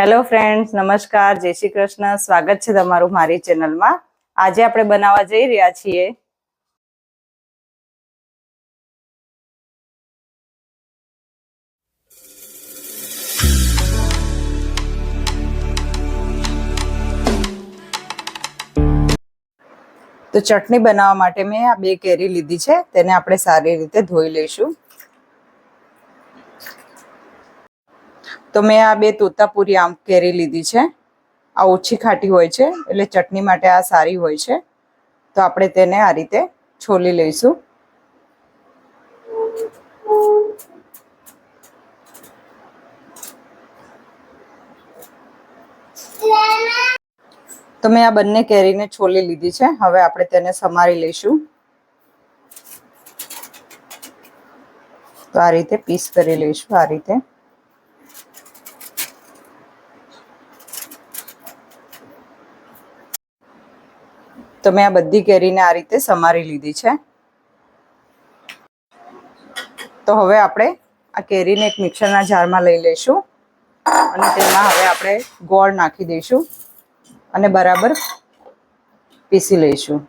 Hello friends નમસ્કાર, જય શ્રી કૃષ્ણ. સ્વાગત છે તમારું મારી ચેનલમાં. આજે આપણે બનાવવા જઈ રહ્યા છીએ. તો ચટણી બનાવવા માટે મેં આ બે કેરી લીધી છે. તેને આપણે સારી રીતે ધોઈ લઈશું. તો મેં આ બે તોતાપુરી આમ કેરી લીધી છે. આ ઓછી ખાટી હોય છે, એટલે ચટણી માટે આ સારી હોય છે. તો આપણે તેને આ રીતે છોલી લઈશું. તો મેં આ બંને કેરીને છોલી લીધી છે. હવે આપણે તેને સમારી લઈશું. તો આ રીતે પીસ કરી લઈશું આ રીતે. તો મેં આ બધી કેરીને આ રીતે સમારી લીધી છે. તો હવે આપણે આ કેરીને એક મિક્સરના જારમાં લઈ લઈશું અને તેમાં હવે આપણે ગોળ નાખી દઈશું અને બરાબર પીસી લઈશું.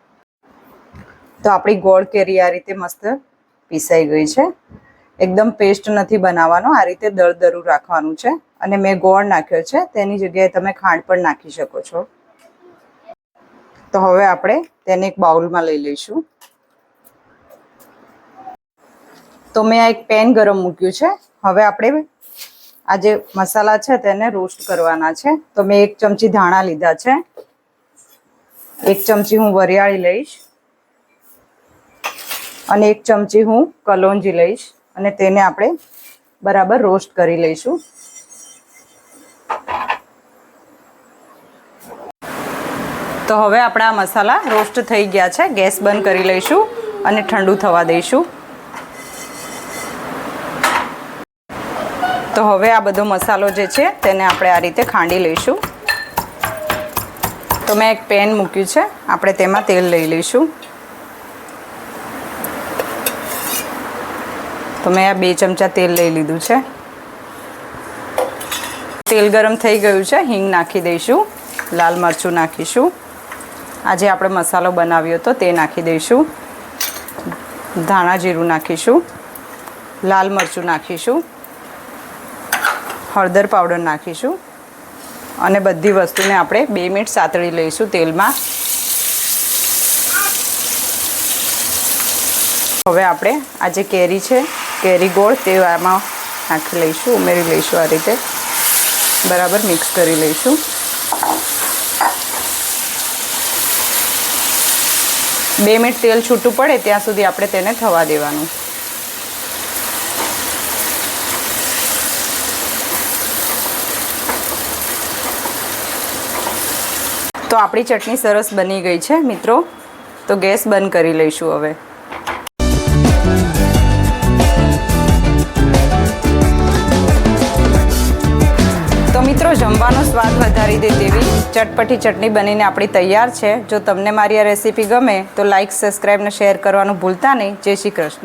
તો આપણી ગોળ કેરી આ રીતે મસ્ત પીસાઈ ગઈ છે. એકદમ પેસ્ટ નથી બનાવવાનો, આ રીતે દળદરું રાખવાનું છે. અને મેં ગોળ નાખ્યો છે, તેની જગ્યાએ તમે ખાંડ પણ નાખી શકો છો. તો હવે આપણે તેને એક બાઉલમાં લઈ લઈશું. તો મેં આ એક પેન ગરમ મૂક્યું છે. હવે આપણે આ જે મસાલા છે તેને રોસ્ટ કરવાના છે. તો મેં એક ચમચી ધાણા લીધા છે. એક ચમચી હું વરિયાળી લઈશ. અને એક ચમચી હું કલોંજી લઈશ. અને તેને આપણે બરાબર રોસ્ટ કરી લઈશું. તો હવે આપણા મસાલા રોસ્ટ થઈ ગયા છે. ગેસ બંધ કરી લઈશું અને ઠંડુ થવા દઈશું. તો હવે આ બધો મસાલો જે છે તેને આપણે આ રીતે ખાંડી લઈશું. તો મેં એક પેન મૂક્યું છે. આપણે તેમાં તેલ લઈ લઈશું. તો મેં આ બે ચમચા તેલ લઈ લીધું છે. તેલ ગરમ થઈ ગયું છે. હિંગ નાખી દઈશું. લાલ મરચું નાખીશું. આજે આપણે મસાલો બનાવ્યો હતો તે નાખી દઈશું. ધાણા જીરું નાખીશું. લાલ મરચું નાખીશું. હળદર પાવડર નાખીશું. અને બધી વસ્તુને આપણે બે મિનિટ સાતળી લઈશું તેલમાં. હવે આપણે આ જે કેરી છે, કેરી ગોળ તે આમાં નાખી લઈશું, ઉમેરી લઈશું આ રીતે. બરાબર મિક્સ કરી લઈશું. બે મિનિટ તેલ છૂટું પડે ત્યાં સુધી આપણે તેને થવા દેવાનું. તો આપણી ચટણી સરસ બની ગઈ છે, મિત્રો. તો ગેસ બંધ કરી લઈશું હવે. જમવાનો સ્વાદ વધારી દે તેવી ચટપટી ચટણી બનીને આપણી તૈયાર છે. જો તમને મારી આ રેસીપી ગમે તો લાઇક સબસ્ક્રાઈબ અને શેર કરવાનું ભૂલતા નહીં. જય શ્રી કૃષ્ણ.